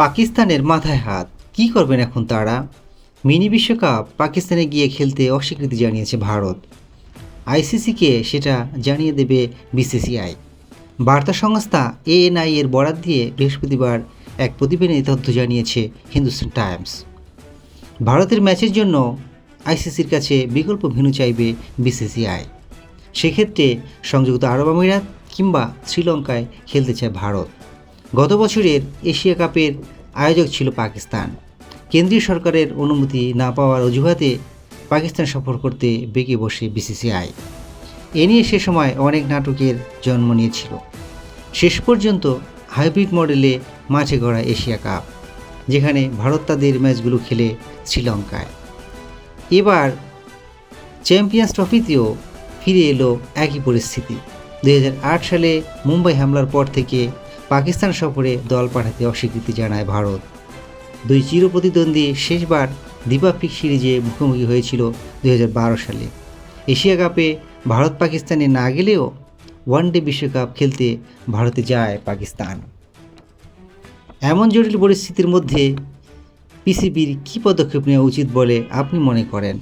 পাকিস্তানের মাথায় হাত। কি করবেন এখন তারা? মিনি বিশ্বকাপ পাকিস্তানে গিয়ে খেলতে অস্বীকৃতি জানিয়েছে ভারত। আইসিসিকে সেটা জানিয়ে দেবে বিসিসিআই। বার্তা সংস্থা এএনআই এর বরাত দিয়ে বৃহস্পতিবার এক প্রতিবেদনে তথ্য জানিয়েছে হিন্দুস্তান টাইমস। ভারতের ম্যাচের জন্য আইসিসির কাছে বিকল্প ভেন্যু চাইবে বিসিসিআই। সেক্ষেত্রে সংযুক্ত আরব আমিরাত কিংবা শ্রীলঙ্কায় খেলতে চায় ভারত। গত বছরের এশিয়া কাপের আয়োজক ছিল পাকিস্তান। কেন্দ্রীয় সরকারের অনুমতি না পাওয়ার অজুহাতে পাকিস্তান সফর করতে বেঁকে বসে বিসিসিআই। এ নিয়ে সে সময় অনেক নাটকের জন্ম নিয়েছিল। শেষ পর্যন্ত হাইব্রিড মডেলে মাঠে গড়া এশিয়া কাপ, যেখানে ভারত তাদের ম্যাচগুলো খেলে শ্রীলঙ্কায়। এবার চ্যাম্পিয়ন্স ট্রফিতেও ফিরে এলো একই পরিস্থিতি। দু হাজার আট সালে মুম্বাই হামলার পর থেকে পাকিস্তান সফরে দল পাঠাতে অস্বীকৃতি জানায় ভারত। দুই চিরপ্রতিদ্বন্দ্বী শেষবার দ্বিপাক্ষিক সিরিজে মুখোমুখি হয়েছিল দুই হাজার বারো সালে। এশিয়া কাপে ভারত পাকিস্তানে না গেলেও ওয়ানডে বিশ্বকাপ খেলতে ভারতে যায় পাকিস্তান। এমন জটিল পরিস্থিতির মধ্যে পিসিবির কী পদক্ষেপ নেওয়া উচিত বলে আপনি মনে করেন?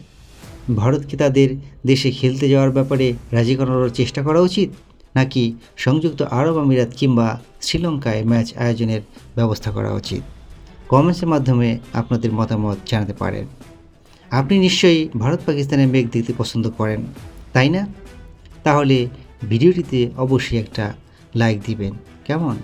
ভারতকে তাদের দেশে খেলতে যাওয়ার ব্যাপারে রাজি করানোর চেষ্টা করা উচিত? নাকি সংযুক্ত আরব আমিরাত কিংবা শ্রীলঙ্কায় ম্যাচ আয়োজনের ব্যবস্থা করা উচিত? কমেন্টসের মাধ্যমে আপনাদের মতামত জানাতে পারেন। আপনি নিশ্চয়ই ভারত পাকিস্তানের মেঘ দেখতে পছন্দ করেন, তাই না? তাহলে ভিডিওটিতে অবশ্যই একটা লাইক দিবেন, কেমন?